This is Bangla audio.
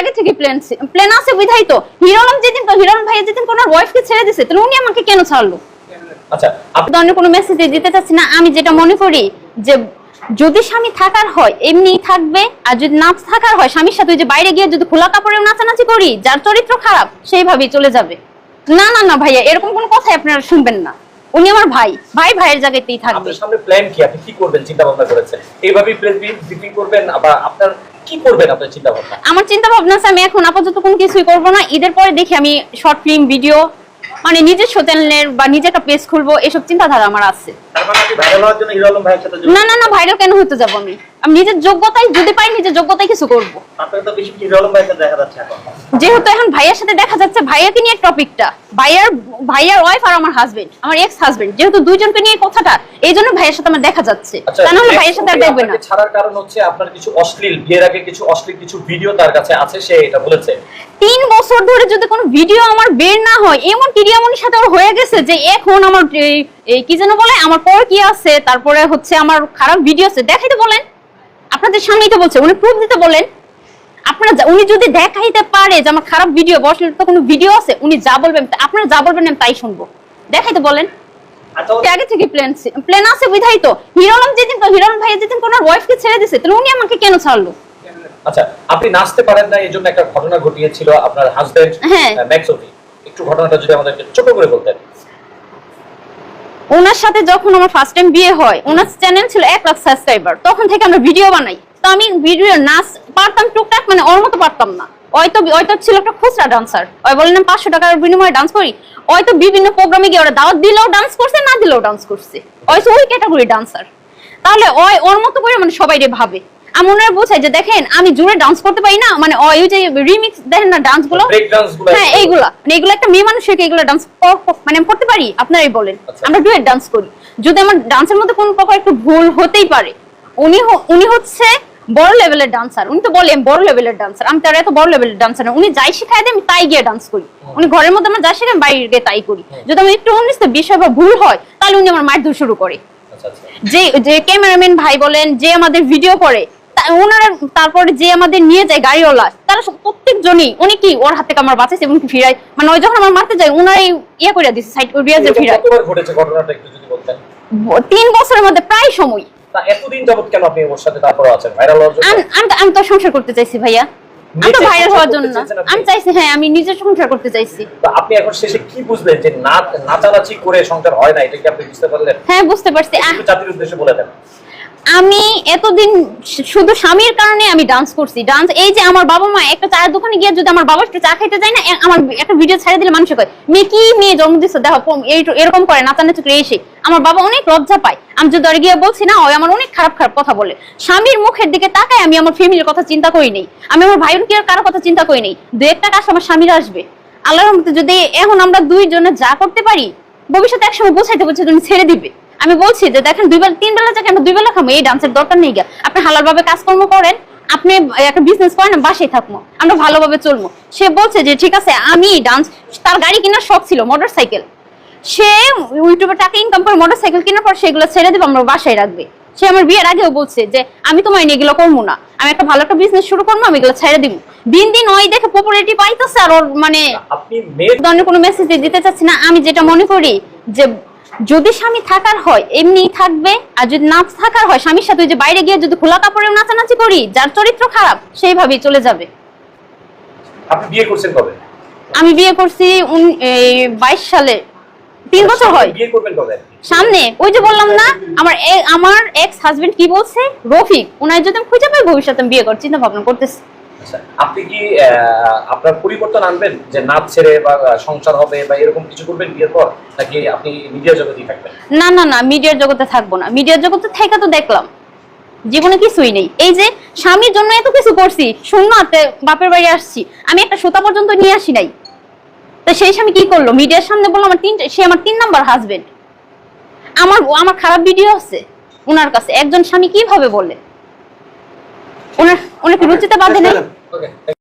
আগে থেকে প্ল্যান প্ল্যান আছে বিধাই তো। হিরো আলম যেদিন হিরো আলম ভাইয়া যেদিন কোন ওয়াইফকে ছেড়ে দিছে তাহলে উনি আমাকে কেন ছাড়লো? আচ্ছা আপনি ধরনের কোনো মেসেজ দিতে চাচ্ছি না আমি যেটা মনে করি যে যদি স্বামী থাকার হয় এমনি থাকবে আর যদি না থাকার হয় স্বামীর সাথে ওই যে বাইরে গিয়ে যদি খোলা কাপড়েও নাচানাচি করি যার চরিত্র খারাপ সেইভাবেই চলে যাবে। না না না ভাইয়া এরকম কোনো কথাই আপনারা শুনবেন না। উনি আমার ভাই ভাই ভাইয়ের জায়গাতেই থাকবে। আপনার সামনে প্ল্যান কি? আপনি কি করবেন চিন্তা ভাবনা করেছেন? এইভাবেই প্রেস ব্রিফিং করবেন বা আপনার কি করবেন আপনার চিন্তা ভাবনা আমার চিন্তা ভাবনা আছে আমি এখন আপাতত কোনো কিছুই করব না। ঈদের পরে দেখি আমি শর্ট ফিল্ম ভিডিও মানে নিজের চ্যানেলের বা নিজে একটা পেজ খুলবো এসব চিন্তাধারা আমার আছে। মানে না না না ভাইরাল কেন হতে যাব আমি? আমি নিজের যোগ্যতায় যদি পাই নিজের যোগ্যতায় কিছু করব। যেহেতু এখন ভাইয়ের সাথে দেখা যাচ্ছে ভাইয়াকে নিয়ে টপিকটা ভাইয়ার ভাইয়ার ওয়াইফ আর আমার হাজবেন্ড আমার এক্স হাজবেন্ড যেহেতু দুইজনকে নিয়ে কথাটা এই জন্য ভাইয়ের সাথে আমার দেখা যাচ্ছে। আচ্ছা তা নাহলে ভাইয়ের সাথে আর দেখবে না। ছাড়ার কারণ হচ্ছে আপনার কিছু অশ্লীল বিয়ের আগে কিছু অশ্লীল কিছু ভিডিও তার কাছে আছে সে এটা বলেছে। তিন বছর ধরে যদি কোনো ভিডিও আমার বের না হয় এমন ক্রিয়ামনির সাথে ওর হয়ে গেছে যে এখন আমার কি যেন বলে আমার পর কি আছে তারপরে হচ্ছে আমার খারাপ ভিডিও আছে। দেখাইতে বলেন। আপনাদের সামনেই তো বলছে উনি প্রুফ দিতে বলেন আপনারা উনি যদি দেখাইতে পারে যে আমার খারাপ ভিডিও বসলে তো কোনো ভিডিও আছে উনি যা বলবেন আপনারা যা বলবেন আমি তাই শুনব। দেখাইতে বলেন। আচ্ছা আগে থেকে প্ল্যান প্ল্যান আছে বিধাই তো হিরো যেদিন হিরো আলম যেদিন কোন ওয়াইফকে ছেড়ে দিছে। তাহলে উনি আমাকে কেন ছাড়লো? আচ্ছা আপনি নাচতে পারেন না এই একটা ঘটনা ঘটিয়েছিল আপনার হাজবেন্ড হ্যাঁ। একটু ঘটনাটা যদি আমাদেরকে ছোট করে বলতেন। ওনার সাথে যখন আমার ফার্স্ট টাইম বিয়ে হয়, ওনার চ্যানেল ছিল এক লাখ সাবস্ক্রাইবার তখন থেকে আমরা ভিডিও বানাই। তো আমি ভিডিও নাচ পারতাম, টুকটাক মানে ওর মতো পারতাম না। হয়তো হয়তো ছিল একটা খুচরা ডান্সার ওই পাঁচশো টাকার বিনিময়ে ডান্স করি। হয়তো বিভিন্ন প্রোগ্রামে গিয়ে ওরা দিলেও ডান্স করছে, না দিলেও ডান্স করছে। হয়তো ওই ক্যাটাগরি ডান্সার তাহলে ওই ওর মতো করে মানে সবাই রে ভাবে আমি ওনারা বোঝাই যে দেখেন আমি জুড়ে ডান্স করতে পারি না মানে ওই যে রিমিক্স দেখেন না ডান্সগুলো? হ্যাঁ এইগুলা। মানে এগুলো একটা মেয়ে মানুষের এইগুলো ডান্স মানে আমি করতে পারি আপনারাই বলেন। আচ্ছা। আমরা ডুয়েট ডান্স করি। যদি আমার ডান্সের মধ্যে কোনো প্রকার একটু ভুল হতেই পারে উনি উনি হচ্ছে বড় লেভেলের ডান্সার উনি তো বলে বড় লেভেলের ডান্সার আমি তার এত বড় লেভেলের ডান্সার না। উনি যাই শেখায় দেয় আমি তাই গিয়ে ডান্স করি। উনি ঘরের মধ্যে আমার যা শেখায় বাইরে গিয়ে তাই করি। যদি আমি একটু উনিশ বিষয় বা ভুল হয় তাহলে উনি আমার মারধর শুরু করে। যে যে ক্যামেরাম্যান ভাই বলেন যে আমাদের ভিডিও করে ওনারা তারপরে যে আমাদের নিয়ে যায় গাড়িওয়ালা তারা প্রত্যেকজনই উনি কি ওর হাত থেকে আমার বাঁচাইছে এবং ফিরাই মানে ওই যখন আমার মারতে যায় ওনারাই ইয়ে করে দিচ্ছে সাইড করে যে ফিরাই ঘটেছে ঘটনাটা একটু যদি বলতেন? তিন বছরের মধ্যে প্রায় সময়। এতদিন যাবত কেন আপনি ওর সাথে তারপরে আছেন? ভাইরাল হওয়ার জন্য? আমি আমি তো- আমি তো সংসার করতে চাইছি ভাইয়া। আমি তো নিজে ভাইরাল হওয়ার জন্য? আমি চাইছি হ্যাঁ আমি নিজের সংসার করতে চাইছি। তো আপনি এখন শেষে কি বুঝলেন যে না নাচানাচি করে সংসার হয় না? এটা কি আপনি বুঝতে পারলেন? হ্যাঁ বুঝতে পারছি। একটু উদ্দেশ্যে বলে দেন। আমি এতদিন শুধু স্বামীর কারণে আমি ডান্স করছি। ডান্স এই যে আমার বাবা মা একটা চায়ের দোকানে গিয়ে যদি আমার বাবা একটু চা খাইতে যায় না আমার একটা ভিডিও ছেড়ে দিলে মানুষ কয়, মেয়ে কি মেয়ে, জন্ম দিচ্ছে দেখো এরকম করে নাচানাচি করে এসে আমার বাবা অনেক লজ্জা পায়। আমি যদি গিয়ে বলছি না ওই আমার অনেক খারাপ খারাপ কথা বলে। স্বামীর মুখের দিকে তাকায় আমি আমার ফ্যামিলির কথা চিন্তা করি নেই। আমি আমার ভাই বোনকে কারও কথা চিন্তা করি নেই? দু একটা কাজ আমার স্বামীর আসবে। আল্লাহর রহমতে যদি এখন আমরা দুইজনে যা করতে পারি, ভবিষ্যতে একসময় বোঝাইতে তুমি ছেড়ে দিবে। আমি বলছি যে দেখেন দুই বেলা তিন বেলা যাকে আমরা দুই বেলা খাব এই ডান্সের দরকার নেই গা আপনি হালাল ভাবে কাজকর্ম করেন আপনি একটা বিজনেস করেন বাসায় থাকব আমরা ভালোভাবে চলবো। সে বলছে যে ঠিক আছে আমি ডান্স তার গাড়ি কেনার শখ ছিল মোটর সাইকেল সে ইউটিউবে টাকা ইনকাম করে মোটর সাইকেল কেনার পর সেগুলো ছেড়ে দেবো আমরা বাসায় রাখবে। সে আমার বিয়ের আগেও বলছে যে আমি নিয়ে এগুলো করব না। আমি একটা ভালো একটা বিজনেস শুরু করব আমি এগুলো ছেড়ে দিব। দিন দিন ওই দেখে পপুলারিটি পাইতেছে আর ওর মানে ধরনের কোনো মেসেজ দিতে চাচ্ছি না। আমি যেটা মনে করি যে যদি স্বামী থাকার হয় এমনি থাকবে। আর যদি না থাকার হয় স্বামীর সাথে যে বাইরে গিয়ে যদি খোলা কাপড়েও নাচানাচি করি যার চরিত্র খারাপ সেইভাবেই চলে যাবে। আপনি বিয়ে করছেন কবে? আমি বিয়ে করছি বাইশ সালে। তিন বছর হয়। বিয়ে করবেন কবে? সামনে। ওই যে বললাম না আমার আমার এক্স হাজবেন্ড কি বলছে? রফিক। ওনার যদি আমি খুঁজে পাই ভবিষ্যতে আমি বিয়ে করার চিন্তা ভাবনা করতেছি। আপনি কি আপনার পরিবর্তন আনবেন? যে নাচ ছেড়ে বা সংসার হবে বা এরকম কিছু করবেন বিয়ের পর? নাকি আপনি মিডিয়া জগতেই থাকবেন? না না না মিডিয়ার জগতে থাকব না। মিডিয়ার জগতে থেকে তো দেখলাম। জীবনে কিছুই নেই। এই যে স্বামীর জন্য এত কিছু করছি শূন্যতে বাপের বাড়ি আসছি আমি একটা সুতা পর্যন্ত নিয়ে আসি নাই। তো সেই স্বামী কি করল? মিডিয়ার সামনে বলল আমার তিন সে আমার তিন নাম্বার হাজবেন্ড আমার আমার খারাপ ভিডিও আছে ওনার কাছে। একজন স্বামী কীভাবে বলে? ওনার ওনাকে রুচিতে বাঁধে নেই? Okay.